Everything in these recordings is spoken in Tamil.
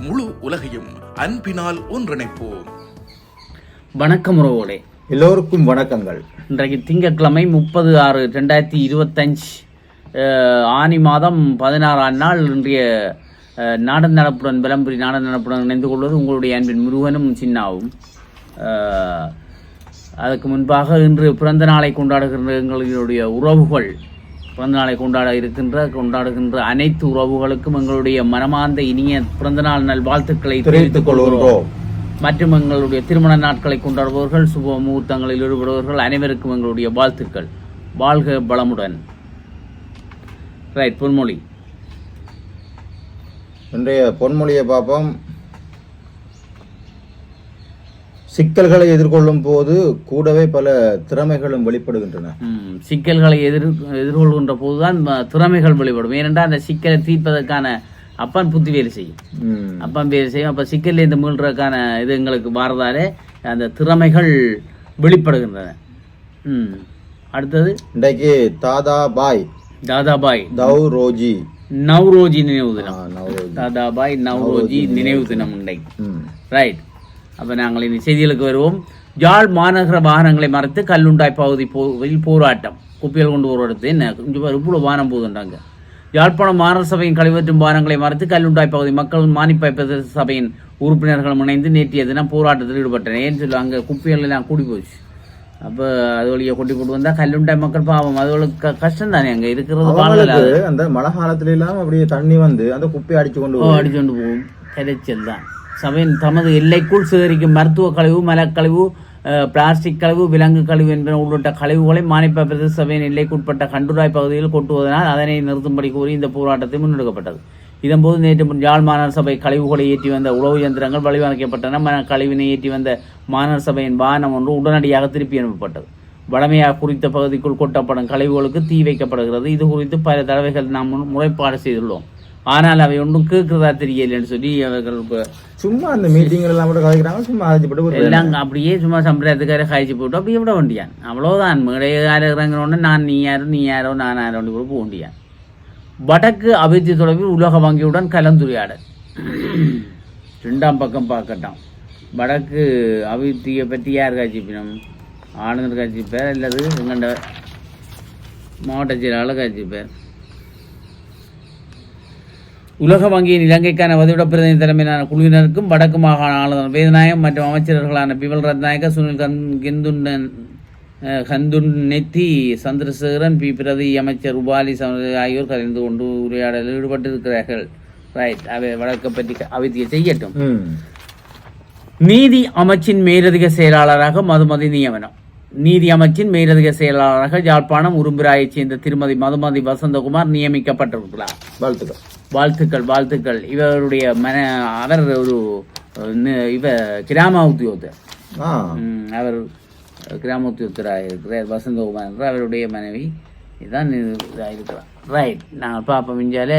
முழு உலகையும் அன்பினால் ஒன்றிணைப்போம். வணக்கம் உறவோடே எல்லோருக்கும் வணக்கங்கள். இன்றைக்கு திங்கட்கிழமை முப்பது ஆறு ரெண்டாயிரத்தி இருபத்தஞ்சு ஆனி மாதம் பதினாறாம் நாள். இன்றைய நாடன் நடப்புடன் விளம்பரி நாடன் நடப்புடன் இணைந்து கொள்வது உங்களுடைய அன்பின் முருகனும் சின்னாவும். அஹ், அதுக்கு முன்பாக இன்று பிறந்த நாளை கொண்டாடுகின்ற எங்களுடைய உறவுகள் பிறந்த நாளை கொண்டாட இருக்கின்ற கொண்டாடுகின்ற அனைத்து உறவுகளுக்கும் எங்களுடைய மனமார்ந்த இனிய பிறந்தநாள் நல்வாழ்த்துக்களை தெரிவித்துக் கொள்கின்றோம். மற்றும் எங்களுடைய திருமண நாட்களை கொண்டாடுபவர்கள் சுப முகூர்த்தங்களில் ஈடுபடுபவர்கள் அனைவருக்கும் எங்களுடைய வாழ்த்துக்கள். வாழ்க பலமுடன் ரைட் பொன்மொழி. இன்றைய பொன்மொழியை பார்ப்போம். சிக்கல்களை எதிர்கொள்ளும் போது கூடவே பல திறமைகளும் வெளிப்படுகின்றன. சிக்கல்களை எதிர் எதிர்கொள்கின்ற போதுதான் திறமைகள் வெளிப்படும். ஏனென்றால் அந்த சிக்கலை தீர்ப்பதற்கான அப்பன் புத்தி வேலை செய்யும். அப்பன் வேலை செய்யும். அப்போ சிக்கல்ல இருந்து மீள்றதுக்கான இது எங்களுக்கு மாறதாலே அந்த திறமைகள் வெளிப்படுகின்றன. ம் அடுத்தது? இன்றைக்கு தாதா பாய். தாதாபாய் ரோஜி நவ்ரோஜி. நினைவு தினம். நவ்ரோஜி. தாதாபாய் நவ்ரோஜி நினைவு தினம் இன்றைக்கு. ரைட் அப்போ நாங்கள் இனி செய்திகளுக்கு வருவோம். யாழ் மாநகர வாகனங்களை மறைத்து கல்லுண்டாய் பகுதி போவில் போராட்டம். குப்பியல் கொண்டு போராட்டத்தை என்ன? கொஞ்சம் இவ்வளோ வானம் போகுதுன்றாங்க. யாழ்ப்பாணம் மாநகர சபையின் கழிவற்றும் வாகனங்களை மறைத்து கல்லுண்டாய் பகுதி மக்கள் மானிப்பாய் பிரதேச சபையின் உறுப்பினர்கள் இணைந்து நேற்றைய தினம் போராட்டத்தில் ஈடுபட்டனர். ஏன்னு சொல்லி அங்கே குப்பியல் எல்லாம் கூடி போச்சு. அப்போ அது வழியை கொட்டி போட்டு வந்தால் கல்லுண்டாய் மக்கள் பாவம். அதுகளுக்கு கஷ்டம் தானே அங்கே இருக்கிறது அந்த மழை காலத்துல எல்லாம் அப்படியே தண்ணி வந்து அந்த குப்பையை அடிச்சு கொண்டு ஓ போகும். அடிச்சுண்டு போகும். கரைச்சல் தான். சமயம் தமது எல்லைக்குள் சேகரிக்கும் மருத்துவ கழிவு மலக்கழிவு பிளாஸ்டிக் கழிவு விலங்கு கழிவு என்பன உள்ளிட்ட கழிவுகளை மானிப்ப பிரதேச சபையின் எல்லைக்குட்பட்ட கண்டுராய் பகுதியில் கொட்டுவதனால் அதனை நிறுத்தும்படி கூறி இந்த போராட்டத்தை முன்னெடுக்கப்பட்டது. இதன்போது நேற்று யாழ் மாநகர சபை கழிவுகளை ஏற்றி வந்த உழவு இயந்திரங்கள் வழிவமைக்கப்பட்டன மன கழிவினை ஏற்றி வந்த மாநகர சபையின் வாகனம் ஒன்று உடனடியாக திருப்பி அனுப்பப்பட்டது. வடமையாக குறித்த பகுதிக்குள் கொட்டப்படும் கழிவுகளுக்கு தீ வைக்கப்படுகிறது. இது குறித்து பல தடவைகள் நாம் முறைப்பாடு செய்துள்ளோம். ஆனால் அவை ஒன்றும் கேட்கிறதா தெரியலைன்னு சொல்லி அவர்கள் சும்மா அந்த மீட்டிங் எல்லாம் கூட கதைக்கிறாங்க சும்மா ஒரு எல்லாம் அப்படியே சும்மா சம்பிரதாயத்துக்கார காய்ச்சி போட்டு அப்படியே விட வேண்டியான். அவ்வளோதான் மேடையார் இறங்குறோன்னு நான் நீ யாரோ நீ யாரோ நான் யாரோ கூட போக வேண்டியான். வடக்கு அபிவிருத்தி தொடர்பில் உலக வங்கியுடன் கலந்துரையாடல். ரெண்டாம் பக்கம் பார்க்கட்டும். வடக்கு அபிவிருத்தியை பற்றி யார் காட்சிப்பினம்? ஆளுநர் காட்சிப்பேர் அல்லது எங்கண்ட மாவட்ட செயலாளர் காட்சிப்பேர்? உலக வங்கியின் இலங்கைக்கான வதிவிட பிரதிநிதி தலைமையிலான குழுவினருக்கும் வடக்கு மாகாண ஆளுநர் வேதநாயகம் மற்றும் அமைச்சர்களான பிமல் ரத்நாயக்க சுனில் கந் கெந்துண்டன் அஹ், கந்துன் நெத்தி சந்திரசேகரன் பி. பிரதி அமைச்சர் உபாலி ஆகியோர் கலந்து கொண்டு உரையாடலில் ஈடுபட்டிருக்கிறார்கள். ரைட் அவை வழக்கை பற்றி அவித்தியை செய்யட்டும். நீதி அமைச்சின் மேலதிக செயலாளராக மதுமதி நியமனம். நீதி அமைச்சின் மேலதிக செயலாளராக யாழ்ப்பாணம் உரும்பிராயைச் சேர்ந்த திருமதி மதுமதி வசந்தகுமார் நியமிக்கப்பட்டிருக்கிறார். வாழ்த்துக்கள். வாழ்த்துக்கள் வாழ்த்துக்கள். இவருடைய மன அவர் ஒரு இவ கிராம உத்தியோகத்தர் அவர் கிராம உத்தியோகத்தராக இருக்கிறார் வசந்தகுமார் என்ற அவருடைய மனைவி. இதுதான் இதாக இருக்கிறார். ரைட் நாங்கள் பார்ப்போம். இந்தியாவில்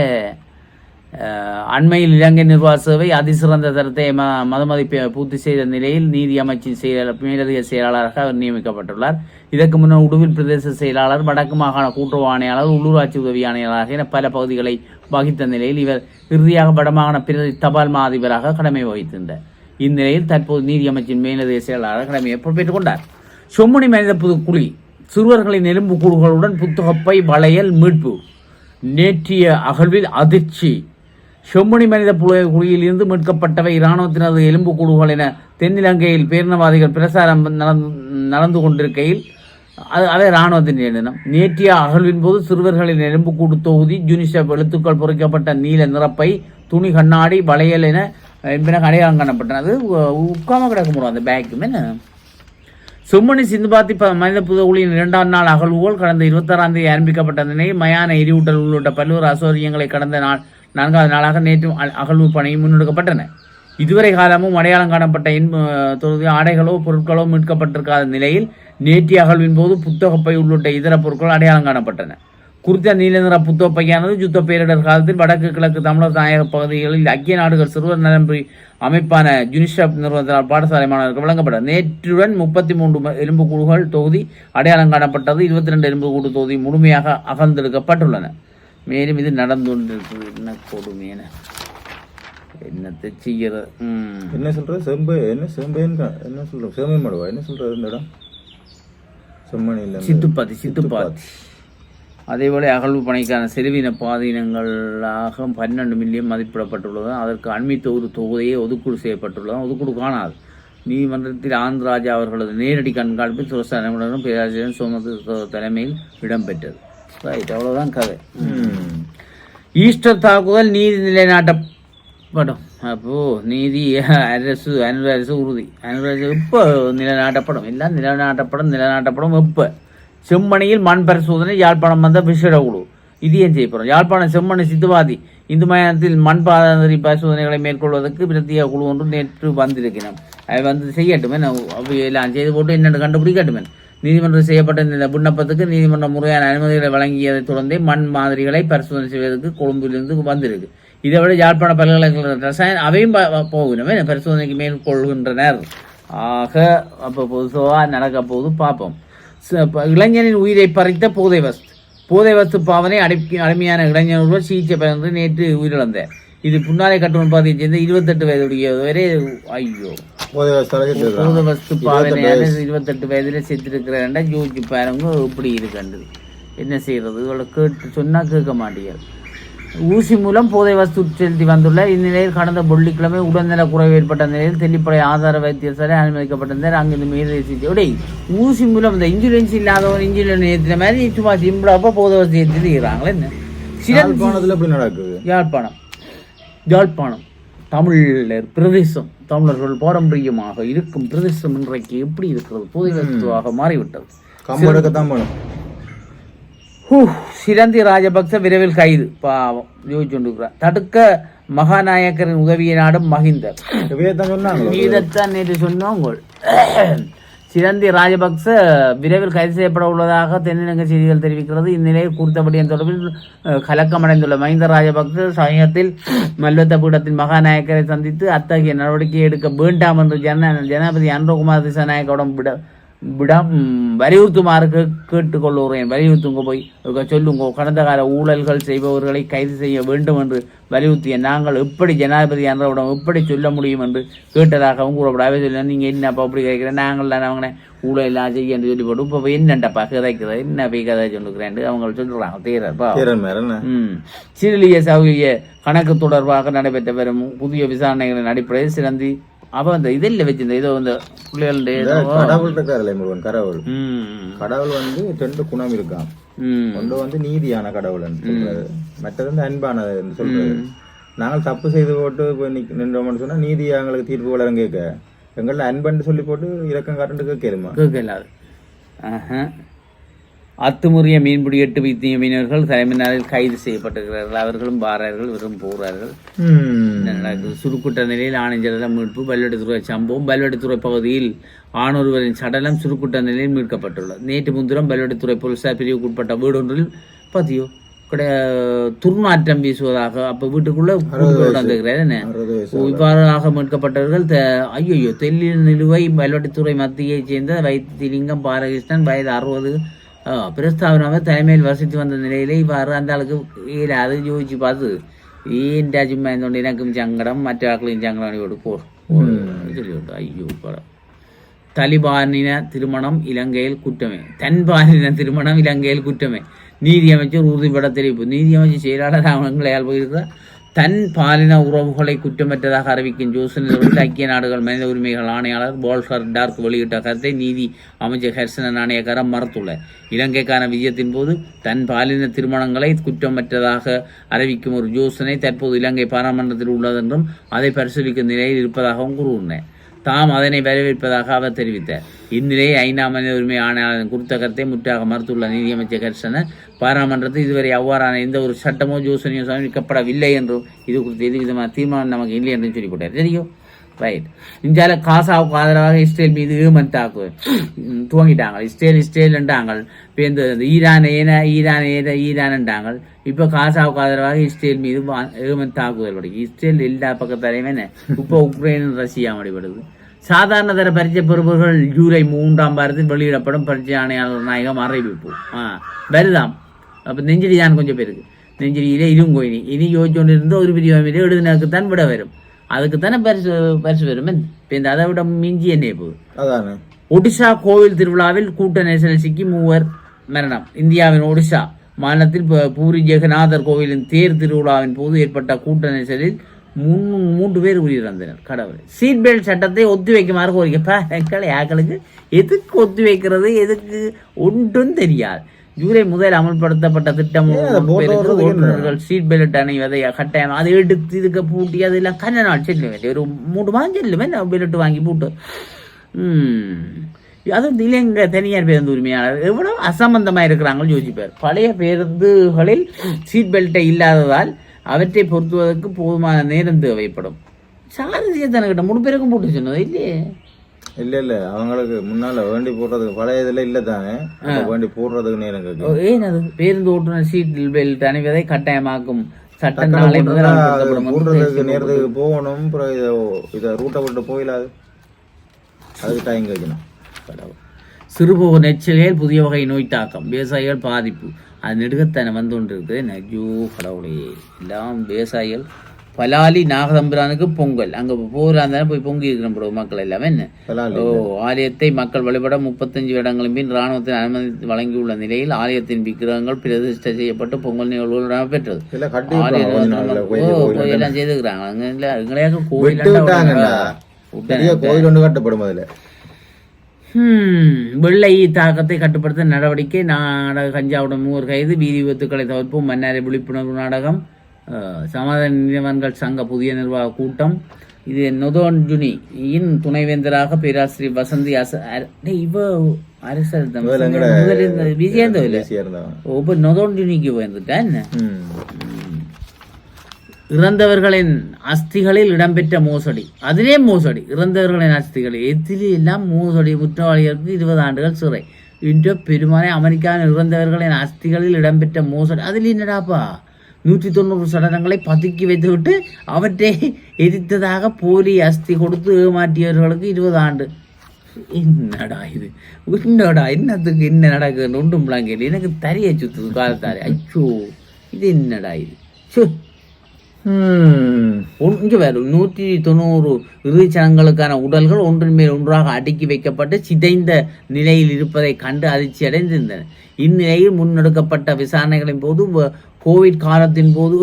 அண்மையில் இலங்கை நிர்வாக சேவை அதிசிறந்த தரத்தை ம மதமதிப்பை பூர்த்தி செய்த நிலையில் நீதி அமைச்சின் செயலர் மேலதிக செயலாளராக அவர் நியமிக்கப்பட்டுள்ளார். இதற்கு முன்னர் உடுவில் பிரதேச செயலாளர் வடக்கு மாகாண கூட்டுறவு ஆணையாளர் உள்ளூராட்சி உதவி ஆணையாளராக என பல பகுதிகளை வகித்த நிலையில் இவர் இறுதியாக வடமாகாண பிரதி தபால் மாதிபராக கடமை வகித்திருந்தார். இந்நிலையில் தற்போது நீதி அமைச்சின் மேலதிக செயலாளர் கடமையை பொறுப்பேற்றுக் கொண்டார். சொம்முனி மனித புது குழி சிறுவர்களின் எலும்புக்கூடுகளுடன் புத்தகப்பை வளையல் மீட்பு நேற்றிய அகழ்வில் அதிர்ச்சி செம்மணி மனித புழு குழியில் இருந்து மீட்கப்பட்டவை இராணுவத்தினது எலும்புக்கூடுகள் என தென்னிலங்கையில் பேரினவாதிகள் பிரசாரம் நடந்து கொண்டிருக்கையில் அது அதே இராணுவத்தின் தினம் நேற்றிய அகழ்வின் போது சிறுவர்களின் எலும்புக்கூடு தொகுதி யூனிசெஃப் எழுத்துக்கள் பொறிக்கப்பட்ட நீல நிறப்பை துணி கண்ணாடி வளையல் என பிறகு அடையாளம் காணப்பட்டன. அது உட்காம கிடக்க முடியும் அந்த பேக்கும் என்ன? செம்மணி சிந்துபாத்தி மனித புதகுழியின் இரண்டாம் நாள் அகழ்வுகள் கடந்த இருபத்தாறாம் தேதி ஆரம்பிக்கப்பட்ட நிலையில் மயான எரிவூட்டல் உள்ளிட்ட பல்வேறு அசௌரியங்களை கடந்த நாள் நான்காவது நாளாக நேற்று அ- அகழ்வு பணி முன்னெடுக்கப்பட்டன. இதுவரை காலமும் அடையாளம் காணப்பட்ட இன்ப தொகுதி ஆடைகளோ பொருட்களோ மீட்கப்பட்டிருக்காத நிலையில் நேற்றைய அகழ்வின் போது புத்தகப்பை உள்ளிட்ட இதர பொருட்கள் அடையாளம் காணப்பட்டன. குறித்த நீல நிற புத்தகப்பையானது யுத்த பேரிடர் காலத்தில் வடக்கு கிழக்கு தமிழர் நாயக பகுதிகளில் ஐக்கிய நாடுகள் சிறுவர் நலன்புரி அமைப்பான யுனிசெஃப் நிறுவனத்தினால் பாடசாலை மாணவர்களுக்கு வழங்கப்பட்டது. நேற்றுடன் முப்பத்தி மூன்று எலும்புக்கூடுகள் தொகுதி அடையாளம் காணப்பட்டது. இருபத்தி ரெண்டு எலும்புக்கூடு தொகுதி முழுமையாக அகழ்ந்தெடுக்கப்பட்டுள்ளன மேலும் இது நடந்து கொண்டிருக்கிறது என்ன கொடுமையான என்னத்தை செய்கிறது என்ன சொல்கிறது செம்பு என்ன செம்பேன்னு என்ன சொல்கிறோம் செம்மை மாடுவா என்ன சொல்கிறது இந்த இடம்? செம்மணி இல்ல சித்துப்பாத்தி சித்துப்பாத்தி அதேபோல அகழ்வு பணிக்கான செலவின பாதீனங்களாக பன்னெண்டு மில்லியன் மதிப்பிடப்பட்டுள்ளது. அதற்கு அண்மித்த ஒரு தொகுதியை ஒதுக்கீடு செய்யப்பட்டுள்ளது. ஒதுக்கீடு காணாது. நீதிமன்றத்தில் ஆந்திராஜா அவர்களது நேரடி கண்காணிப்பில் சுரசா நிபுணரும் பேராசிரியர் சோமது தலைமையில் இடம்பெற்றது. ரைட் அவ்வளோதான் கதை. ஈஸ்டர் தாக்குதல் நீதி நிலைநாட்டப்படும் அப்போ நீதி அரசு அனுர அரசு உறுதி அனுர அரசு எப்போ நிலைநாட்டப்படும் எல்லாம் நிலநாட்டப்படும் நிலைநாட்டப்படும் இப்போ செம்மணியில் மண் பரிசோதனை யாழ்ப்பாணம் வந்த விசேட குழு இது ஏன் செய்ய போகிறோம் யாழ்ப்பாணம் செம்மணி சித்துவாதி இந்து மயானத்தில் மண் பாதரி பரிசோதனைகளை மேற்கொள்வதற்கு பிரத்யேக குழு ஒன்று நேற்று வந்திருக்கிறோம் அது வந்து செய்யட்டுமே அவை எல்லாம் செய்து போட்டு என்னென்னு கண்டுபிடிக்கட்டுமே நீதிமன்றம் செய்யப்பட்ட இந்த விண்ணப்பத்துக்கு நீதிமன்றம் முறையான அனுமதிகளை வழங்கியதைத் தொடர்ந்தே மண் மாதிரிகளை பரிசோதனை செய்வதற்கு கொழும்பிலிருந்து வந்திருக்கு இதை விட யாழ்ப்பாண பல்கலைக்கழக ரசாயன அவையும் ப- ப- போகணுமே பரிசோதனைக்கு மேற்கொள்கின்றனர் ஆக அப்போ புதுசாக நடக்க போகுது பார்ப்போம் இளைஞனின் உயிரை பறித்த போதை வஸ்து போதை வஸ்து பாவனை அடி அடிமையான இளைஞர் ஒருவர் சிகிச்சை பெறுந்து நேற்று உயிரிழந்தார் இது புன்னாலை கட்டுமன் பாதையை சேர்ந்த இருபத்தெட்டு வயதுடைய வரை ஐயோ போதை போதை வஸ்து பாவனையான இருபத்தெட்டு வயதுல செத்துருக்கிறேன்டா யோசிச்சு பாருங்க இப்படி இருக்கண்டு என்ன செய்யறது இவளை கேட்டு சொன்னா கேட்க மாட்டேங்குது ஊசி மூலம் போதை வஸ்து உட்செலுத்தி வந்துள்ள இந்நிலையில் கடந்த வெள்ளிக்கிழமை உடல்நல குறைவு ஏற்பட்ட நிலையில் தெல்லிப்படை ஆதார வைத்தியசாலை அனுமதிக்கப்பட்டிருந்தார் அங்கிருந்து மேலே சிகிச்சை ஊசி மூலம் இந்த இன்சூரன்ஸ் இல்லாதவன் இன்சூரன்ஸ் ஏற்றின மாதிரி சும்மா சிம்பிளாப்பா போதை வஸ்து ஏற்றி இருக்கிறாங்களே என்ன? சிறந்த யாழ்ப்பாணத்துல எப்படி நடக்குது? யாழ்ப்பாணம். யாழ்ப்பாணம். தமிழர் பிரதேசம் தமிழர்கள் பாரம்பரியமாக இருக்கும் பிரதேசம் இன்றைக்கு எப்படி இருக்கிறது? போதை வஸ்துவாக மாறிவிட்டது. கம்பெடுக்கத்தான் சிரந்தி ராஜபக்ச விரைவில் கைது. பாவம் யோசிச்சு கொண்டிருக்கிறார் தடுக்க மகாநாயக்கரின் உதவியை நாடும் சொன்னாங்களோ? இதைத்தான் நேற்று சொன்னோம் சிரந்தி ராஜபக்ச விரைவில் கைது செய்யப்பட உள்ளதாக தென்னிலங்கை செய்திகள் தெரிவிக்கிறது. இந்நிலையில் குறித்தபடியின் தொடர்பில் அஹ், கலக்கமடைந்துள்ள மஹிந்த ராஜபக்ச சமயத்தில் மல்வத்த பீடத்தின் மகாநாயக்கரை சந்தித்து அத்தகைய நடவடிக்கை எடுக்க வேண்டாம் என்று ஜன ஜனாதிபதி அன்றகுமார் திசாநாயக்கவிடம் விட விடம் வலியுறுத்துமாறு கே- கேட்டுக்கொள்ளுகிறேன். வலியுறுத்துங்க போய் சொல்லுங்க கடந்த கால ஊழல்கள் செய்பவர்களை கைது செய்ய வேண்டும் என்று வலியுறுத்திய நாங்கள் எப்படி ஜனாதிபதி என்றவிடம் எப்படி சொல்ல முடியும் என்று கேட்டதாகவும் கூறப்படாவே சொல்ல நீங்க என்னப்பா அப்படி கேட்கிறேன் நாங்கள் தான் அவங்க ஊழல் எல்லாம் செய்ய என்று சொல்லி போட்டு இப்போ என்னண்டப்பா கதைக்கிறது என்ன போய் கதை சொல்லுகிறேன்? அவங்க சொல்றாங்க தேரப்பா ம். சிறிலிய சௌகிய கணக்கு தொடர்பாக நடைபெற்ற வரும் புதிய விசாரணைகளின் அடிப்படையில் சிறந்தி அவ அந்த இதில் வச்சிருந்த ஏதோ இந்த பிள்ளைகளுடைய இந்த ஏதோ- கடவுள் இருக்காருல்ல முருகன் கடவுள். கடவுள் வந்து ரெண்டு குணம் இருக்கான் ஒன்று வந்து நீதியான கடவுள் சொல்றது. மற்றது வந்து அன்பானது சொல்றது. நாங்கள் தப்பு செய்து போட்டு போய் நின்றோம்னு சொன்னா நீதி எங்களுக்கு தீர்ப்பு வளரும் கேட்க. எங்கள்ல அன்பன்னு சொல்லி போட்டு இலக்கம் காரண்டு கேட்கலுமா கேட்கலாது. அத்துமுறிய மீன்பிடி எட்டு வைத்திய மீனவர்கள் தலைமையினரில் கைது செய்யப்பட்டிருக்கிறார்கள். அவர்களும் பாரார்கள். இவரும் போகிறார்கள் நடக்குது? சுருக்குட்ட நிலையில் ஆணைஞ்சலம் மீட்பு பல்லடுத்துறை சம்பவம் பல்லடுத்துறை பகுதியில் ஆணொருவரின் சடலம் சுருக்குட்ட நிலையில் மீட்கப்பட்டுள்ளது. நேற்று முன்தினம் பல்லடுத்துறை போலீசார் பிரிவுக்குட்பட்ட வீடொன்றில் பாத்தியோ கிடை துர்நாற்றம் வீசுவதாக அப்ப வீட்டுக்குள்ள நடந்துக்கிறார் என்ன? இவ்வாறாக மீட்கப்பட்டவர்கள் ஐயையோ தெல்லில் நிலுவை பல்வட்டித்துறை மத்தியைச் சேர்ந்த வைத்திலிங்கம் பாலகிருஷ்ணன் வயது அறுபது பிரஸ்தாபனாக தலைமையில் வசித்து வந்த நிலையிலே இவ்வாறு அந்த ஆளுக்கு இயலாது யோசிச்சு பார்த்து ஏன்டா சும்மா இந்த எனக்கும் சங்கடம் மற்ற ஆட்களையும் சங்கடம் போ சொல்லிவிட்டு ஐயோ படம் தலிபானின திருமணம் இலங்கையில் குற்றமே தன்பாலின திருமணம் இலங்கையில் குற்றமே நீதியமைச்சர் உறுதிபட தெரிவிப்பு நீதியமைச்சர் செயலாளர் அவங்களையால் போயிருக்கிறார் தன் பாலின உறவுகளை குற்றமற்றதாக அறிவிக்கும் ஜோசனில் ஐக்கிய நாடுகள் மனித உரிமைகள் ஆணையாளர் போல்சர் டார்க் வெளியிட்ட கருத்தை நீதி அமைச்சர் ஹர்சன நாணயக்காரர் மறுத்துள்ளார். இலங்கைக்கான விஜயத்தின் போது தன் பாலின திருமணங்களை குற்றமற்றதாக அறிவிக்கும் ஒரு யோசனை தற்போது இலங்கை பாராளுமன்றத்தில் உள்ளதென்றும் அதை பரிசீலிக்கும் நிலையில் இருப்பதாகவும் கூறுகின்றனர் தாம் அதனை வரவேற்பதாக அவர் தெரிவித்தார். இந்நிலையை ஐநா மனித உரிமை ஆணையாளரின் குறித்த கருத்தை முற்றாக மறுத்துள்ள நீதியமைச்சர் கர்ஷன பாராளுமன்றத்தில் இதுவரை அவ்வாறான எந்த ஒரு சட்டமோ யோசனையோ சமர்ப்பிக்கப்படவில்லை என்றும் இது குறித்து எதுவிதமான தீர்மானம் நமக்கு இல்லை என்றும் சொல்லிவிட்டார் தெரியும். ரைட் இந்தியாவில் காசாவுக்கு ஆதரவாக இஸ்ரேல் மீது ஏமன் தாக்குதல். துவங்கிட்டாங்க. இஸ்ரேல் இஸ்ரேல்ன்றாங்க இப்போ இந்த ஈரான் ஏன ஈரான் ஏத ஈரான்ன்றாங்க இப்போ காசாவுக்கு ஆதரவாக இஸ்ரேல் மீது ஏமன் தாக்குதல் படிக்கும் இஸ்ரேல் எல்லா பக்கத்தாலையுமே இப்போ உக்ரைன் ரஷ்யா முடிவெடுது சாதாரண தர பரிச்சை பெறுபவர்கள் ஜூலை மூன்றாம் வாரத்தில் வெளியிடப்படும் பரிச்சை ஆணையாளர் நாயகம் அறிவிப்பு. ஆ வருதாம். அப்போ நெஞ்சிரி தான் கொஞ்சம் பேருக்கு. நெஞ்சிரியிலே இருக்கும் இனி. இனி யோசிச்சு கொண்டு இருந்தால் ஒரு பிரிவாமையிலே எழுதினாக்கு விட வரும். அதுக்கு தானே பரிசு பரிசு இப்போ இந்த அதை விட மிஞ்சி என்ன போகுது அதானே. ஒடிஷா கோவில் திருவிழாவில் கூட்ட நெரிசலில் சிக்கி மூவர் மரணம். இந்தியாவின் ஒடிஷா மாநிலத்தில் பூரி ஜெகநாதர் கோவிலின் தேர் திருவிழாவின் போது ஏற்பட்ட கூட்ட நெரிசலில் மூன்று பேர் உயிரிழந்தனர். கடவுள். சீட் பெல்ட் சட்டத்தை ஒத்தி வைக்குமாறு கோரிக்கைப்பா எங்களை ஆக்களுக்கு எதுக்கு ஒத்தி வைக்கிறது? எதுக்கு? ஒன்றும் தெரியாது. ஜூலை முதல் அமல்படுத்தப்பட்ட திட்டம்? ஓட்டுநர்கள் சீட் பெல்ட் அணிவதை கட்டாயம். அதை எடுத்து இதுக்கு பூட்டி அதெல்லாம் கண்ண நாள் செல்ல வேண்டிய ஒரு மூணு மாதம் செல்லுமே நான் பெல்ட் வாங்கி போட்டு. அதுவும் இலங்கை தனியார் பேருந்து உரிமையாளர் எவ்வளவு அசம்பந்தமாக இருக்கிறாங்கன்னு யோசிப்பார். பழைய பேருந்துகளில் சீட் பெல்ட்டை இல்லாததால் அவற்றை பொருத்துவதற்கு போதுமான நேரம் தேவைப்படும். சாரதியை தனக்கிட்ட மூணு பேருக்கும் போட்டு சொன்னது இல்லையே? இல்ல இல்ல. அவங்களுக்கு முன்னால வேண்டி போடுறதுக்கு பழைய இதுல இல்ல தானே. வேண்டி போடுறதுக்கு நேரம் கேட்கும். ஏன் அது? பேருந்து ஓட்டுநர் சீட் பெல்ட் அணிவதை கட்டாயமாக்கும். சட்ட போடுறதுக்கு நேரத்துக்கு போகணும். அப்புறம் இதை இதை ரூட்டை விட்டு போயிடாது. அதுக்கு டைம் கேட்கணும். சிறுபோக நெச்சலில் புதிய வகை நோய் தாக்கம். விவசாயிகள் பாதிப்பு. அது நெடுகத்தானே வந்து கொண்டு இருக்குது நஜோ கடவுளே. எல்லாம் விவசாயிகள் பலாலி நாகதம்பிரானுக்கு பொங்கல். அங்கே போகிறாங்க போய் பொங்கி இருக்கிற bro மக்கள் எல்லாமே என்ன? ஓ ஆலயத்தை மக்கள் வழிபட முப்பத்தஞ்சு இடங்களின் பின் இராணுவத்தின் அனுமதி வழங்கியுள்ள நிலையில் ஆலயத்தின் விக்கிரகங்கள் பிரதிஷ்டை செய்யப்பட்டு பொங்கல் நிகழ்வுகள் கோயில் கோயிலெல்லாம் செய்துக்கிறாங்க அங்கே கோயில் ஒன்று கட்டப்படும் அதுல. வெள்ளை தாக்கத்தை கட்டுப்படுத்த நடவடிக்கை நாடக கஞ்சாவுடன் மூவர் கைது வீதி விபத்துக்களை தவிர்ப்போம் மன்னாரை விழிப்புணர்வு நாடகம். சமாதான நிறுவனங்கள் சங்க புதிய நிர்வாக கூட்டம். இது நொதோன்ஜுனி. இன் துணைவேந்தராக பேராசிரியர் வசந்தி அச இவ அரசர் விஜயந்தோ இல்லை ஒவ்வொரு நொதோன்ஜுனிக்கு வந்துட்டேன் என்ன? இறந்தவர்களின் அஸ்திகளில் இடம்பெற்ற மோசடி. அதிலே மோசடி. இறந்தவர்களின் அஸ்திகளில் எதிலே எல்லாம் மோசடி? குற்றவாளிகளுக்கு இருபது ஆண்டுகள் சிறை. இன்று பெருமானே அமெரிக்காவில் இறந்தவர்களின் அஸ்திகளில் இடம்பெற்ற மோசடி. அதில் என்னடாப்பா? நூற்றி தொண்ணூறு சடலங்களை பதுக்கி வைத்துவிட்டு அவற்றை எரித்ததாக போலி அஸ்தி கொடுத்து ஏமாற்றியவர்களுக்கு இருபது ஆண்டு. என்னடா இது? என்னடா? என்னத்துக்கு என்ன நடக்குதுன்னு ஒன்றும் கேள்வி எனக்கு தரைய சுத்துது காலத்தாரு. அச்சோ இது என்னடா இது? So Hmm. இங்கே வேறு நூற்றி தொண்ணூறு இறுதிச்சடங்களுக்கான உடல்கள் ஒன்றின் மேல் ஒன்றாக அடுக்கி வைக்கப்பட்டு சிதைந்த நிலையில் இருப்பதை கண்டு அதிர்ச்சி அடைந்திருந்தன. இந்நிலையில் முன்னெடுக்கப்பட்ட விசாரணைகளின் போது கோவிட் காலத்தின் போது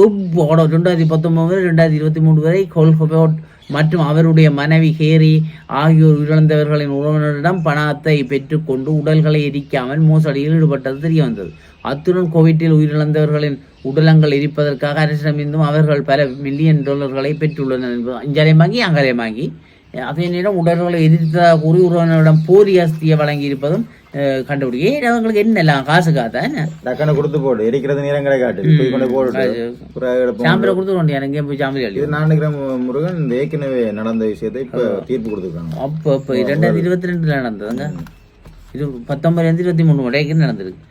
ரெண்டாயிரத்தி பத்தொன்பது ரெண்டாயிரத்தி இருபத்தி மூணு வரை கோல்கோபோட் மற்றும் அவருடைய மனைவி ஹேரி ஆகியோர் உயிரிழந்தவர்களின் உறவினரிடம் பணத்தை பெற்றுக்கொண்டு உடல்களை எரிக்காமல் மோசடியில் ஈடுபட்டது தெரிய வந்தது அத்துடன் கோவிட்டில் உயிரிழந்தவர்களின் உடலங்கள் எரிப்பதற்காக அரசிடமிருந்தும் அவர்கள் பல மில்லியன் டாலர்களை பெற்றுள்ளனர் என்பது அஞ்சலையும் வாங்கி அங்கலையும் வாங்கி அதே நேரம் உடல்களை எதிர்த்ததாக கூறி உறவினரிடம் போலி அஸ்தியை வழங்கி இருப்பதும் கண்டுபிடி ஏன் அவங்களுக்கு என்னெல்லாம் காசு காத்தா என்ன? டக்குன்னு கொடுத்து போடு. எரிக்கிறது நேரம் கிடைக்காட்டு போய் கொண்டு போட்டு. சாம்பலை கொடுத்து கொண்டு எனக்கு போய் சாம்பல் அள்ளி இது நான் நினைக்கிறேன் முருகன் ஏற்கனவே நடந்த விஷயத்தை இப்ப தீர்ப்பு கொடுத்துருக்காங்க. அப்போ இப்போ ரெண்டாயிரத்தி இருபத்தி ரெண்டுல நடந்ததுங்க. இது பத்தொன்பதுலேருந்து இருபத்தி மூணு வரைக்கும் நடந்திருக்கு.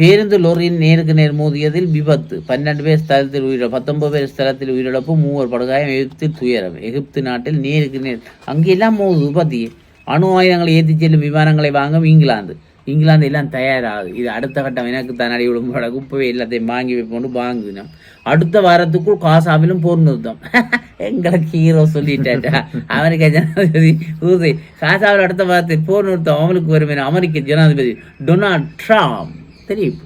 பேருந்து லோரியின் நேருக்கு நேர் மோதியதில் விபத்து. பன்னெண்டு பேர் ஸ்தலத்தில் உயிரிழ பத்தொன்பது பேர் ஸ்தலத்தில் உயிரிழப்பு மூவர் படுகாயம் எகிப்தில் துயரம். எகிப்து நாட்டில் நேருக்கு நேர். அங்கெல்லாம் மோது விபத்து. அணு ஆயுதங்களை ஏற்றிச் செல்லும் விமானங்களை வாங்கும் இங்கிலாந்து. இங்கிலாந்து எல்லாம் தயாராகுது. இது அடுத்த கட்டம். எனக்கு தன்னாடி விடும் குப்பை எல்லாத்தையும் வாங்கி வைப்போம்னு வாங்குனோம். அடுத்த வாரத்துக்குள் காசாவிலும் போர் நிறுத்தம். எங்களுக்கு ஹீரோ சொல்லிட்டாட்டா அமெரிக்க ஜனாதிபதி ஊசி காசாவில் அடுத்த வாரத்தில் போர் நிறுத்தம் அவனுக்கு வருமே அமெரிக்க ஜனாதிபதி டொனால்ட் ட்ரம்ப். தெரியும்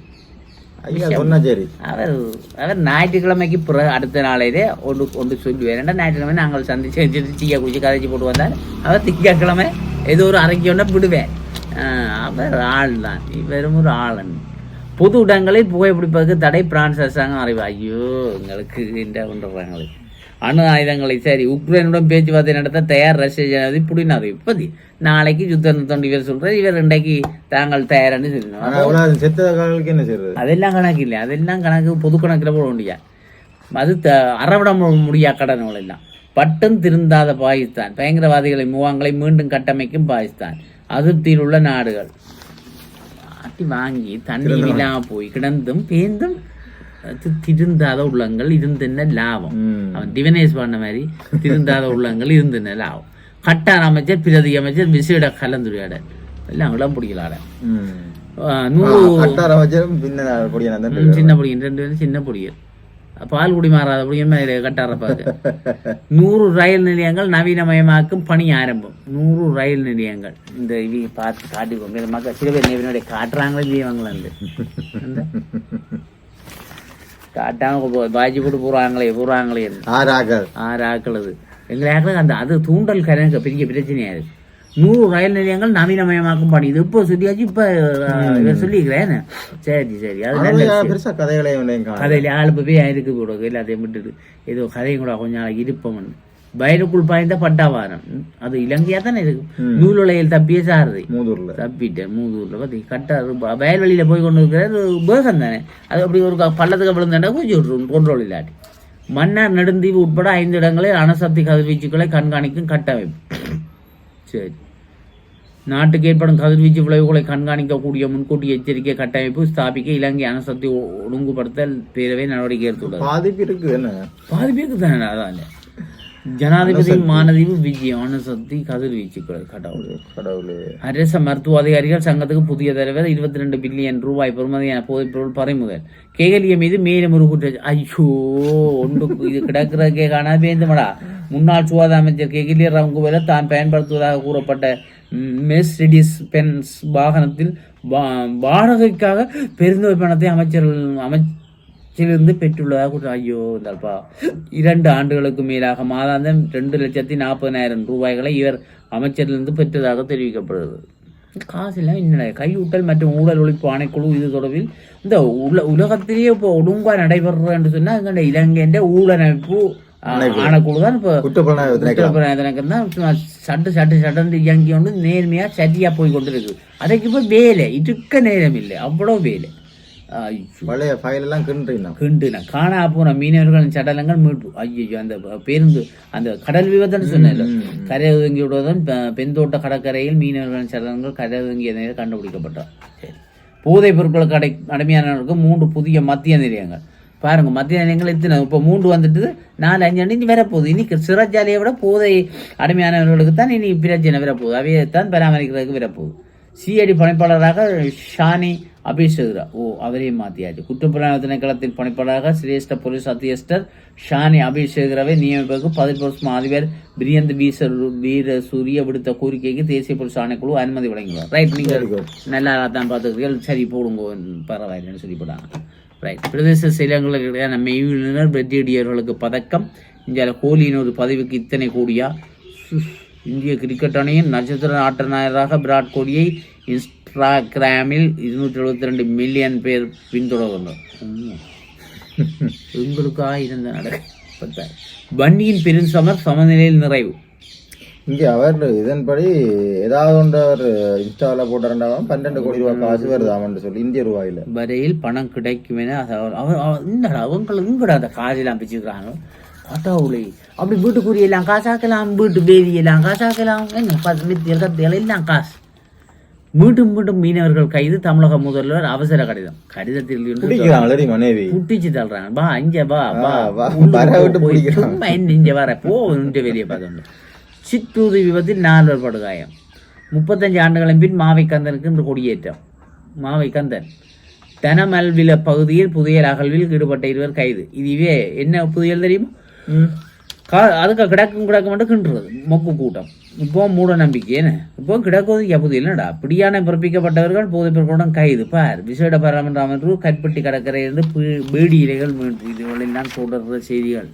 ஐயா சொன்னா சரி அவர் அவர் ஞாயிற்றுக்கிழமைக்கு பிறகு அடுத்த நாளையிலே ஒன்று ஒன்று சொல்லுவார் ஏன்னா ஞாயிற்றுக்கிழமை நாங்கள் சந்திச்சு வச்சுட்டு டீயை குடிச்சு கதைச்சி போட்டு வந்தார் அவர் திங்கட்கிழமை ஏதோ ஒரு அரைக்கி ஒன்றை விடுவேன் அவர் ஆள் தான் இவரும் ஒரு ஆளன் பொது இடங்களில் புகைப்பிடிப்பதற்கு தடை பிரான்ஸ் அரசாங்கம் அறிவு ஐயோ எங்களுக்கு இந்த கொண்டுறாங்களே அணு ஆயுதங்களை சரி உக்ரைனுடன் பேச்சுவார்த்தை நடத்த தயார் ரஷ்ய ஜனாதிபதி புடின் இப்போதி நாளைக்கு யுத்த நிறுத்தம் இவர் சொல்றாரு இவர் இன்றைக்கு தாங்கள் தயார்னு சொல்லணும் என்ன செய்யறது அதெல்லாம் கணக்கு இல்லை அதெல்லாம் கணக்கு பொது கணக்கில் போட முடியாது அது த அறவிட முடியா கடன்கள் எல்லாம் பட்டும் திருந்தாத பாகிஸ்தான் பயங்கரவாதிகளை முகாங்களை மீண்டும் கட்டமைக்கும் பாகிஸ்தான் அதிருப்தியில் உள்ள நாடுகள் வாங்கி தண்ணீர் இல்லாம போய் கிடந்தும் பேந்தும் திருந்தாத உள்ளங்கள் இருந்தென்ன லாபம். அவன் டிவனேஸ் பண்ண மாதிரி திருந்தாத உள்ளங்கள் இருந்தென்ன லாபம்? கட்டார் அமைச்சர் பிரதி அமைச்சர் விசேட கலந்துரையாடல். எல்லாம் இடம் பிடிக்கலாட. நூறு சின்ன பொடியன் ரெண்டு பேரும் சின்ன பொடியன் பால் குடி மாறாத பொடியன் கட்டார பார்க்க நூறு ரயில் நிலையங்கள் நவீனமயமாக்கும் பணி ஆரம்பம். நூறு ரயில் நிலையங்கள். இந்த இவங்க பார்த்து காட்டி மக்கள் சில பேர் காட்டுறாங்களே இல்லையே இவங்கள அந்த காட்டாம போ- பாஜி போட்டு போறாங்களே போறாங்களே ஆறாக்கள் ஆறாக்களது எங்களை ஆக்கள் அந்த அது தூண்டல் கரங்க பெரிய பிரச்சனையா இருக்கு நூறு ரயில் நிலையங்கள் நவீனமயமாக்கும் பணி இது இப்போ சொல்லியாச்சு இப்ப சொல்லிக்கிறேன் சரி சரி அது நல்ல விஷயம். பெருசா கதைகளை ஒன்றையும் காணும் கதையில ஆள் போய் இருக்கு கூட எல்லாத்தையும் விட்டுட்டு ஏதோ கதையும் கூட கொஞ்சம் நாளைக்கு இருப்போம்னு வயலுக்குள் பாய்ந்த பட்டாவாரம். அது இலங்கையா தானே இருக்கு? நூலுலையில் தப்பிய சாரதி. மூதூர்ல. தப்பிட்டேன் மூதூர்ல பத்தி. கட்டாரு ப- வயல்வெளியில போய் கொண்டு இருக்கிறது வேகம் தானே. அது அப்படி ஒரு பள்ளத்துக்கு விழுந்தா கொஞ்சம் விட்டுரும் கொண்டோல் இல்லாட்டி. மன்னார் நெடுந்தீவு உட்பட ஐந்து இடங்களில் அணுசக்தி கதிர்வீச்சுக்களை கண்காணிக்கும் கட்டமைப்பு. சரி. நாட்டுக்கு ஏற்படும் கதிர்வீச்சு விளைவுகளை கண்காணிக்கக்கூடிய முன்கூட்டி எச்சரிக்கை கட்டமைப்பு ஸ்தாபிக்க இலங்கை அணுசக்தி ஒழுங்குபடுத்தல் பேரவை நடவடிக்கை எடுத்துள்ளது. பாதிப்பு இருக்கு என்ன பாதி பேருக்கு தானே அதான். அணுசக்தி கதிர்வீச்சுக்கள் கடவுள். கடவுளே. அரச மருத்துவ அதிகாரிகள் சங்கத்துக்கு புதிய தலைவர் இருபத்தி ரெண்டு பில்லியன் ரூபாய் பெறுமதியான போதைப் பொருள் பறிமுதல். கேகலிய மீது மேலும் ஒரு குற்றம் ஐயோ ஒன்று இது கிடக்கிறதுக்கே காணாது பேந்துமடா. முன்னாள் சுகாதார அமைச்சர் கேகலிய ரங்குவேல தான் பயன்படுத்துவதாக கூறப்பட்ட மெர்சிடிஸ் பென்ஸ் வாகனத்தில் வாடகைக்காக பெருந்தொகை பணத்தை அமைச்சர்கள் அமைச்சிலிருந்து பெற்றுள்ளதாக கூற்று ஐயோ இந்தாப்பா இரண்டு ஆண்டுகளுக்கு மேலாக மாதாந்தம் ரெண்டு லட்சத்தி நாற்பதாயிரம் ரூபாய்களை இவர் அமைச்சரிலிருந்து பெற்றதாக தெரிவிக்கப்படுகிறது. காசு எல்லாம் என்ன கையூட்டல் மற்றும் ஊழல் ஒழிப்பு ஆணைக்குழு இது தொடர்பில் இந்த உல உலகத்திலேயே இப்போ ஒழுங்கா நடைபெறுறது என்று சொன்னா எங்கட இலங்கைன்ற ஊழலமைப்பு ஆணைக்குழு. தான் இப்போ. குற்றப்புலனாய்வு தான் சட்டு சட்டு சட்டு இயங்கி கொண்டு நேர்மையா சரியா போய் கொண்டிருக்கு அதுக்கு இப்போ வேலை இருக்க நேரம் இல்லை அவ்வளோ வேலை. பழைய ஃபைல் எல்லாம் கிண்டுறீங்க கிண்டுன காணா போன மீனவர்களின் சடலங்கள் மீட்பு. ஐயோ அந்த பேருந்து அந்த கடல் விபத்துன்னு சொன்னேன் கரை ஒதுங்கியுடன் பெந்தோட்ட கடற்கரையில் மீனவர்களின் சடலங்கள் கரை ஒதுங்கிய நிலையில் கண்டுபிடிக்கப்பட்டார். சரி. போதைப் பொருட்களுக்கு அடை அடிமையானவர்களுக்கு மூன்று புதிய மத்திய நிலையங்கள். பாருங்க மத்திய நிலையங்கள் எத்தனை? இப்போ மூன்று வந்துட்டு நாலு அஞ்சு இனி வரப்போகுது. இனி சிறைச்சாலையை விட போதை அடிமையானவர்களுக்கு தான் இனி பிரச்சனை வரப்போகுது. அவையை தான் பராமரிக்கிறதுக்கு வரப்போகுது. சிஐடி பணிப்பாளராக ஷானி அபிஷேகரா. ஓ அவரையும் மாத்தியாச்சு. குற்றப்புலனாய்வு திணைக்களத்தின் பணிப்பாளராக சிரேஷ்ட போலீஸ் அத்தியஸ்டர் ஷானி அபிஷேகராவை நியமிப்பதற்கு பதில் போலீஸ் மா அதிபர் பிரியந்த் வீசர் வீர சூரிய விடுத்த கோரிக்கைக்கு தேசிய போலீஸ் ஆணைக்குழு அனுமதி வழங்கினார். ரைட் நீங்கள் நல்லா தான் பார்த்துக்கிறீர்கள். சரி போடுங்க. பரவாயில்லைன்னு சொல்லி போடாங்க ரைட் பிரதேச செயலகங்களுக்கிடையான மெய்வினர் பிரிகேடியர்களுக்கு பதக்கம். இந்தியாவில் கோலியின் ஒரு பதவிக்கு இத்தனை கோடியா. இந்திய கிரிக்கெட் அணியின் நட்சத்திர ஆட்ட நாயகராக விராட் கோலியை இன்ஸ்டாகிராமில் இருநூற்றி எழுபத்தி ரெண்டு மில்லியன் பேர் பின்தொடர்கின்றனர் உம். எங்களுக்கா இருந்த நடக்க வன்னியின் பெருஞ்சமர் சமநிலையில் நிறைவு. இங்க அவர் இதன்படி ஏதாவது ஒன்று அவர் இன்ஸ்டாவில் போட்டாருண்டாவும் பன்னெண்டு கோடி ரூபாய் காசு வருதாமன்னு சொல்லி இந்திய ரூபாயில. வரையில் பணம் கிடைக்கும் என அவர் அவர் அவர் என்னடா அவங்க இங்கட அந்த காசெல்லாம் பிச்சுக்கிறாங்க கடவுளே அப்படி வீட்டுக்குரிய எல்லாம் காசாக்கலாம் வீட்டு பேதி எல்லாம் காசாக்கலாம். என்ன பத்து மித்தியல் கத்தியல் எல்லாம் காசு. மீண்டும் மீண்டும் மீனவர்கள் கைது தமிழக முதல்வர் அவசர கடிதம். கடிதத்தில் மனைவி. தள்ளுறாங்க வா இங்க வா வா. சும்மா இங்க வர போ வெளியே பார்த்தோம் சிற்றூதி விபத்தில் நால்வர் படுகாயம். முப்பத்தஞ்சு ஆண்டுகளின் பின் மாவை கந்தனுக்கு இன்று கொடியேற்றம். மாவை கந்தன் தனமல்வில பகுதியில் புதையல் அகழ்வில் ஈடுபட்ட இருவர் கைது. இதுவே என்ன புதையல் தெரியுமா? அதுக்கு கிடக்கும் கிடக்க மட்டும் கிண்டுறது. மொக்கு கூட்டம். இப்போ மூட நம்பிக்கை என்ன இப்போ கிடக்குவது எப்போது இல்லைடா. பிடியான பிறப்பிக்கப்பட்டவர்கள் போதைப் பொருட்களுடன் கைது. பார் விசேட பராமன்ற அமைப்பு கற்பட்டி கடற்கரையிலிருந்து பீடி இலைகள் மீண்டு இதுகளெல்லாம் தொடர்ற செய்திகள்.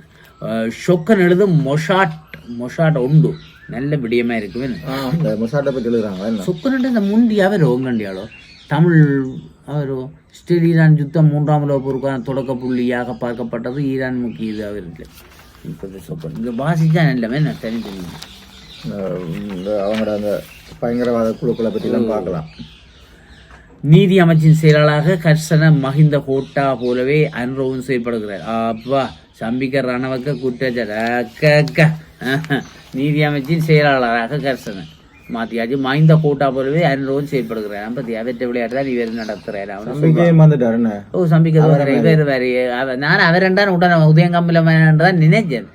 ஷொக்கன் எழுதும் மொஷாட் மொஷாட் உண்டு. நல்ல விடியமா இருக்குமே. முசாட்டை பற்றி எழுதுறாங்களா என்ன? சொக்கனண்ட இந்த முந்தி அவர் ஓங்கண்டியாளோ தமிழ் அவர் ஸ்டில் ஈரான் யுத்தம் மூன்றாம் உலக போருக்கான தொடக்க புள்ளியாக பார்க்கப்பட்டது ஈரான் முக்கிய இது அவருக்கு இப்போது சொக்கன் இங்கே வாசிச்சா எல்லாமே நான் இந்த அவங்களோட அந்த பயங்கரவாத குழுக்களை பற்றி எல்லாம் பார்க்கலாம். நீதி அமைச்சின் செயலாளராக கர்சன மஹிந்த கோட்டா போலவே அன்ரோவும் செயல்படுகிறார் அப்பா சம்பிக்க ரணவக்க குற்றச்சாட்டு. நீதி அமைச்சின் செயலாளராக கர்சனன் மாத்தியாச்சு மைந்த கூட்டா போலவே அன்றோடு செயல்படுகிறார் பத்தி அவற்றை விளையாட்டு தான் இவர் நடத்துறாரு. அவனு ஓ சம்பிக்கிறது வேற இவர் வேற நான் அவர் ரெண்டாரும் உடனே உதயங்கம்பில தான் நினைச்சேன்.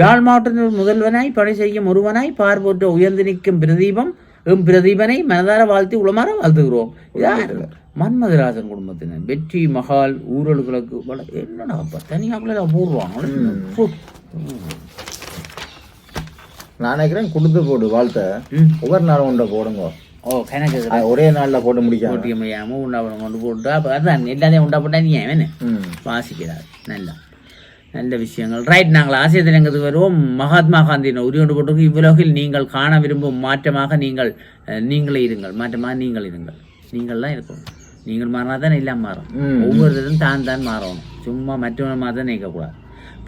யாழ் மாவட்டத்தின் முதல்வனாய் பணி செய்யும் ஒருவனாய் பார்ப்போற்ற உயர்ந்து நிற்கும் பிரதீபம் எம் பிரதீபனை மனதார வாழ்த்தி உளமாற வாழ்த்துகிறோம். இதான் மன்மதராஜன் குடும்பத்தினர். வெற்றி மகால் ஊரல்களுக்கு என்னடா அப்ப தனியாக்குள்ள போடுவாங்க. நான் நினைக்கிறேன் கொடுத்து போடு வாழ்த்த. ஒவ்வொரு நாளும் உண்டை போடுங்க. ஓ கணக்கு ஒரே நாள்ல போட்டு முடிக்காம போட்டிய முடியாம உண்டாபடம் கொண்டு போட்டு அப்ப அதான் எல்லாத்தையும் உண்டா போட்டா நீ ம். வாசிக்கிறார். நல்லா நல்ல விஷயங்கள். ரைட் நாங்கள் ஆசிய தினங்கத்துக்கு வருவோம். மகாத்மா காந்தியின் உரியோடு போட்டிருக்கு இவ்வுலகில் நீங்கள் காண விரும்பும் மாற்றமாக நீங்கள் நீங்களே இருங்கள். மாற்றமாக நீங்கள் இருங்கள். நீங்கள் தான் இருக்கணும். நீங்கள் மாறினா தான் எல்லாம் மாறும். ஒவ்வொருத்தரும் தான் தான் மாறணும். சும்மா மற்றவங்க மாதிரி நிற்கக்கூடாது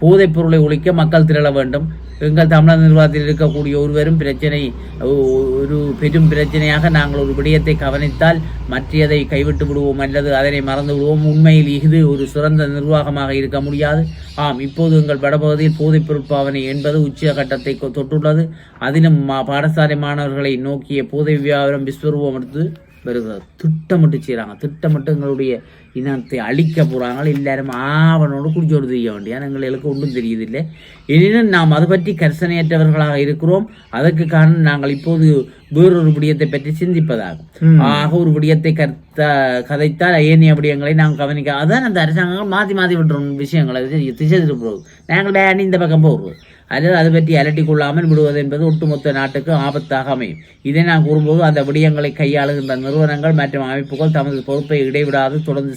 போதைப் பொருளை ஒழிக்க மக்கள் திரள வேண்டும். எங்கள் தமிழர் நிர்வாகத்தில் இருக்கக்கூடிய ஒருவரும் பிரச்சனை ஒரு பெரும் பிரச்சனையாக நாங்கள் ஒரு விடயத்தை கவனித்தால் மற்றதை கைவிட்டு விடுவோம் அல்லது அதனை மறந்து விடுவோம். உண்மையில் இது ஒரு சிறந்த நிர்வாகமாக இருக்க முடியாது. ஆம் இப்போது எங்கள் வடபகுதியில் போதைப் பொருள் பாவனை என்பது உச்ச கட்டத்தை தொட்டுள்ளது. அதிலும் மா- பாடசாலை மாணவர்களை நோக்கிய போதை வியாபாரம் விஸ்வரூபம் எடுத்து வருகிறது திட்டமிட்டு செய்கிறாங்க திட்டமிட்டு எங்களுடைய இனத்தை அழிக்க போகிறாங்க எல்லாரும் ஆவணோடு குடிச்சோடு செய்ய வேண்டிய எங்களுக்கு ஒன்றும் தெரியுதில்லை. எனினும் நாம் அது பற்றி கர்சனையற்றவர்களாக இருக்கிறோம். அதற்கு காரணம் நாங்கள் இப்போது வேறொரு விடயத்தை பற்றி சிந்திப்பதாகும். ஆக ஒரு விடயத்தை கர்த்த கதைத்தால் ஏனைய விடயங்களை நாம் கவனிக்க அதான் அந்த அரசாங்கங்கள் மாற்றி மாற்றி விட்டுறோம் விஷயங்களை. திசை- திருப்புறது. நாங்கள் வேணி இந்த பக்கம் போடுறோம் அல்லது அதை பற்றி அலட்டி கொள்ளாமல் விடுவது என்பது ஒட்டுமொத்த நாட்டுக்கு ஆபத்தாக அமையும். இதை நான் கூறும்போது அந்த விடயங்களை கையாளுகின்ற நிறுவனங்கள் மற்றும் அமைப்புகள் தமது பொறுப்பை இடைவிடாது தொடர்ந்து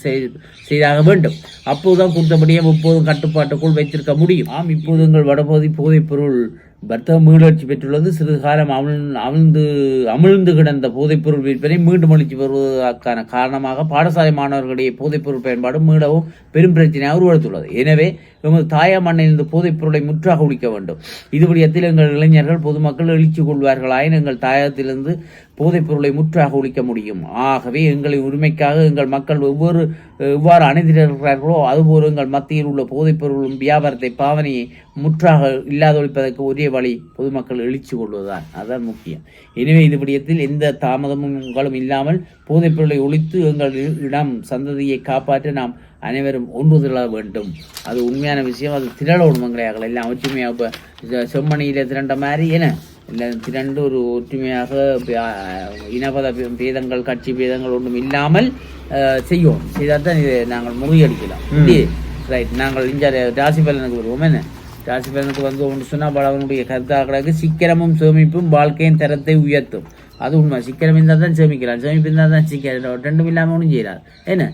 செய்தாக வேண்டும். அப்போதுதான் குறித்த விடயம் கட்டுப்பாட்டுக்குள் வைத்திருக்க முடியும். ஆம் இப்போது எங்கள் வடபகுதி போதைப் பொருள் வர்த்தகம் மீளர்ச்சி பெற்றுள்ளது. சிறிது காலம் அமிழ் அமிழ்ந்து அமிழ்ந்து கிடந்த போதைப்பொருள் விற்பனை மீண்டும் எழுச்சி வருவதற்கான காரணமாக பாடசாலை மாணவர்களுடைய போதைப்பொருள் பயன்பாடு மீளவும் பெரும் பிரச்சனையாக உருவெடுத்துள்ளது. எனவே எமது தாயா மண்ணிலிருந்து போதைப் பொருளை முற்றாக ஒழிக்க வேண்டும். இது விடயத்தில் எங்கள் இளைஞர்கள் பொதுமக்கள் எழுச்சி கொள்வார்களாயின் எங்கள் தாயகத்திலிருந்து போதைப் பொருளை முற்றாக ஒழிக்க முடியும். ஆகவே எங்களின் உரிமைக்காக எங்கள் மக்கள் ஒவ்வொரு எவ்வாறு அணிந்திருக்கிறார்களோ அதுபோல் எங்கள் மத்தியில் உள்ள போதைப் பொருளும் வியாபாரத்தை பாவனையை முற்றாக இல்லாத ஒழிப்பதற்கு ஒரே வழி பொதுமக்கள் எழுச்சி கொள்வதுதான். அதுதான் முக்கியம். எனவே இது விடயத்தில் எந்த தாமதமும் உங்களும் இல்லாமல் போதைப் பொருளை ஒழித்து எங்கள் இடம் சந்ததியை காப்பாற்ற நாம் அனைவரும் ஒன்று திரள வேண்டும். அது உண்மையான விஷயம். அது திரளணும் எங்களையாக எல்லாம் ஒற்றுமையாக இப்போ செம்மணியில் திரண்ட மாதிரி. என்ன? திரண்டு ஒரு ஒற்றுமையாக இனபத பேதங்கள் கட்சி பேதங்கள் ஒன்றும் இல்லாமல் செய்யும் செய்தால் தான் இதை நாங்கள் முறியடிக்கலாம். ரைட் நாங்கள் இங்கே ராசி பலனுக்கு வருவோம். என்ன? ராசி பலனுக்கு வந்து ஒன்று சொன்னால் பலவனுடைய கருத்தாக சிக்கனமும் சேமிப்பும் வாழ்க்கையின் தரத்தை உயர்த்தும். அது உண்மை. சிக்கனம் இருந்தால் தான் சேமிக்கலாம். சேமிப்பு இருந்தால் தான் சிக்கனம் ரெண்டும் இல்லாமல் ஒன்றும் செய்யலாம். என்ன?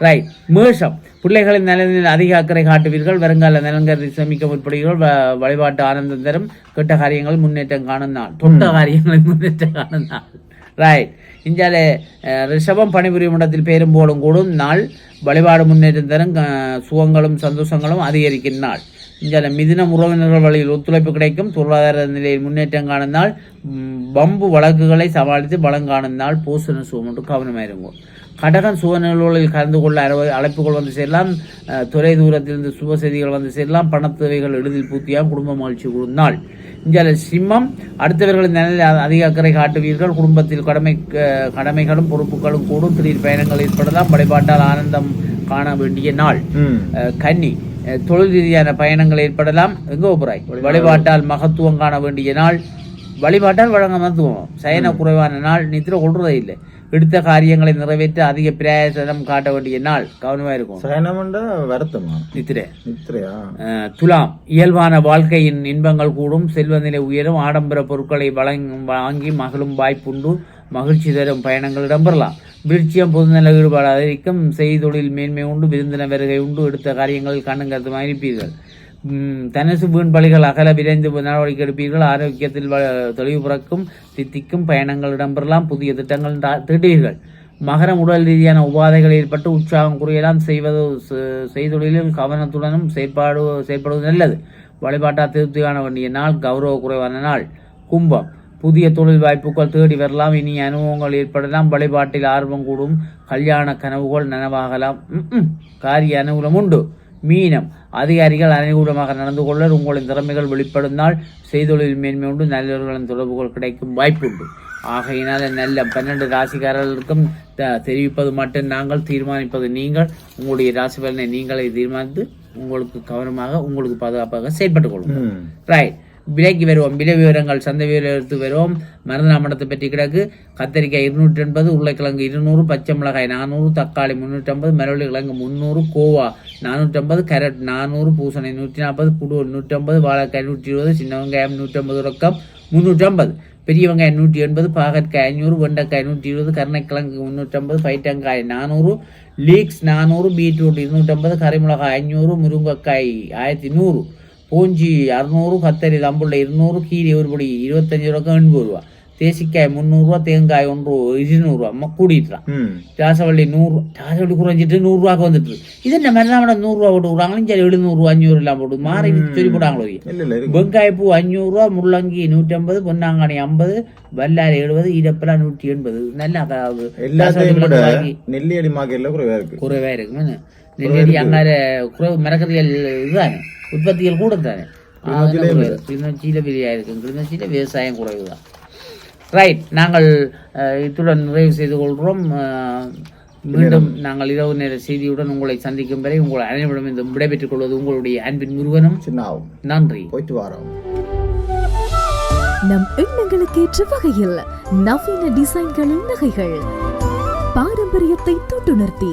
ரைட் மேஷம் பிள்ளைகளின் நலனில் அதிக அக்கறை காட்டுவீர்கள். வருங்கால நலன்கருதி சேமிக்க முற்படுவீர்கள். வ- வழிபாட்டு ஆனந்தம் தரும். கெட்ட காரியங்கள் முன்னேற்றம் காணும் நாள் தொட்ட காரியங்களில் முன்னேற்றம் காணும் நாள் ரைட் அஹ், ரிஷபம் பணிபுரியும் இடத்தில் பேரும் போலும் கூடும். நாள் வழிபாடு முன்னேற்றம் தரும். சுகங்களும் சந்தோஷங்களும் அதிகரிக்கும் நாள் இந்தியால மிதுனம் உறவினர்கள் வழியில் ஒத்துழைப்பு கிடைக்கும். பொருளாதார நிலையில் முன்னேற்றம் காணும் நாள் பம்பு வழக்குகளை சமாளித்து பலம் காணும் நாள் பூசண சுகம் என்று கவனமாயிருங்க கடகம் நிகழ்வுகளில் கலந்து கொள்ள அழைப்பு- அழைப்புகள் வந்து சேரலாம். தொலை தூரத்திலிருந்து சுப செய்திகள் வந்து சேரலாம். பணத்தேவைகள் எளிதில் பூர்த்தியாக குடும்ப மகிழ்ச்சி நாள். இந்தியாவில் சிம்மம். அடுத்தவர்களின் நலனில் அ- அதிக அக்கறை காட்டுவீர்கள். குடும்பத்தில் கடமை கடமைகளும் பொறுப்புகளும் கூடும். திடீர் பயணங்கள் ஏற்படலாம். வழிபாட்டால் ஆனந்தம் காண வேண்டிய நாள். கன்னி. தொழில் ரீதியான பயணங்கள் ஏற்படலாம். எங்கோ போறாய்? வழிபாட்டால் மகத்துவம் காண வேண்டிய நாள். வழிபாட்டால் வழங்க மகத்துவம். சயன குறைவான நாள். நித்திர கொள்றதே இல்லை. எடுத்த காரியங்களை நிறைவேற்ற அதிக பிரயாசனம் காட்ட வேண்டிய நாள் கவனமா இருக்கும் சயனம்ண்டா வருத்தமா நித்திரை நித்திரையா துலாம் இயல்பான வாழ்க்கையின் இன்பங்கள் கூடும் செல்வ நிலை உயரும் ஆடம்பர பொருட்களை வாங்கி மகளும் வாய்ப்புண்டு மகிழ்ச்சி தரும் பயணங்கள் இடம்பெறலாம் விருட்சியம் பொதுநல ஈடுபாடு அதிகரிக்கும் செய்தொழில் மேன்மை உண்டு விருந்தின வருகை உண்டு எடுத்த காரியங்களில் கண்ணும் கருத்துமாக இருப்பீர்கள் தனசு வீண் பலிகள் அகல விரைந்து நடவடிக்கை எடுப்பீர்கள். ஆரோக்கியத்தில் வ- தெளிவு பிறக்கும் தித்திக்கும் பயணங்கள் இடம்பெறலாம். புதிய திட்டங்கள் தா- மகரம் உடல் ரீதியான உபாதைகள் ஏற்பட்டு உற்சாகம் குறையலாம். செய்வது செய்தொழிலும் கவனத்துடனும் செயற்பாடு செயற்படுவது நல்லது. வழிபாட்டா திருப்தி காண வேண்டிய நாள் கௌரவ குறைவான நாள். கும்பம். புதிய தொழில் வாய்ப்புகள் தேடி வரலாம். இனி அனுபவங்கள் ஏற்படலாம். வழிபாட்டில் ஆர்வம் கூடும். கல்யாண கனவுகள் நனவாகலாம். காரிய அனுகூலம் உண்டு. மீனம். அதிகாரிகள் அனுகூலமாக நடந்து கொள்ள உங்களின் திறமைகள் வெளிப்படும் நாள். செய்தொழில் மேன்மை உண்டு. நல்லவர்களின் தொடர்புகள் கிடைக்கும் வாய்ப்புண்டு. ஆகையினால் நல்ல பன்னெண்டு ராசிக்காரர்களுக்கும் த- தெரிவிப்பது மட்டும் நாங்கள் தீர்மானிப்பது நீங்கள். உங்களுடைய ராசி பலனை நீங்களே தீர்மானித்து உங்களுக்கு கவனமாக உங்களுக்கு பாதுகாப்பாக செயல்பட்டுக் கொள்ளுங்கள். ரைட் விலைக்கு வருவோம். விலை விவரங்கள் சந்தை விவரத்து வருவோம். மருந்து மருதநாமணத்தை பற்றி கிடக்கு. கத்தரிக்காய் இருநூற்றி எண்பது உருளைக்கிழங்கு இருநூறு பச்சை மிளகாய் நானூறு தக்காளி முந்நூற்றம்பது மரவள்ளி கிழங்கு முந்நூறு கோவா நானூற்றம்பது கேரட் நானூறு பூசணை நூற்றி நாற்பது புடுவல் நூற்றம்பது வாழைக்காய் நூற்றி இருபது சின்ன வெங்காயம் நூற்றம்பது ரொக்கம் முந்நூற்றம்பது பெரிய வெங்காயம் நூற்றி எண்பது பாகற்காய் ஐநூறு வெண்டைக்காய் நூற்றி இருபது கருணைக்கிழங்கு முந்நூற்றம்பது பைட்டங்காய் நானூறு லீக்ஸ் நானூறு பீட்ரூட் இருநூற்றம்பது கறிமிளகாய் ஐநூறு முருங்கைக்காய் ஆயிரத்தி நூறு. பூஞ்சி அறுநூறு கத்தரி தம்புள்ள இருநூறு கீரை ஒருபடி இருபத்தஞ்சு ரூபா எண்பது ரூபா. தேசிக்காய் முந்நூறுரூவா தேங்காய் ஒன்று இருநூறுவா கூடிட்டுறான் ம். ராசவள்ளி நூறு ராசவள்ளி குறைஞ்சிட்டு நூறுரூவாக்கு வந்துட்டு இது என்ன மெல்லாம் நூறுரூவா போட்டு விடுறாங்களும் சரி எழுநூறுவா அஞ்சூறு எல்லாம் போட்டு மாறி சொல்லி போட்டாங்களோ வெங்காயப்பூ அஞ்சூறுரூவா முள்ளங்கி நூற்றம்பது பொன்னாங்கானி ஐம்பது வல்லாரி எழுபது ஈரப்பலா நூற்றி எண்பது. நல்லா குறைவா இருக்கு. குறைவா இருக்கு நெல்லடி அங்கார குறைவு மரக்கறிகள் இதுதானே. உற்பத்திகள் கூட தானே. கிளிநொச்சியில விலையா இருக்கு. கிளிநொச்சியில விவசாயம் குறைவு தான் ரைட் நாங்கள் இத்துடன் நிறைவு செய்து கொள்கிறோம். மீண்டும் நாங்கள் இரவு நேர செய்தியுடன் உங்களை சந்திக்கும் வரை உங்கள் அனைவரிடம் இந்த விடைபெற்றுக் கொள்வது உங்களுடைய அன்பின் முருகனும் சின்ன ஆகும் நன்றி. போயிட்டு வரோம். நம் எண்ணங்களுக்கு ஏற்ற வகையில் நவீன டிசைன்களின் நகைகள். பாரம்பரியத்தை தொட்டுணர்த்தி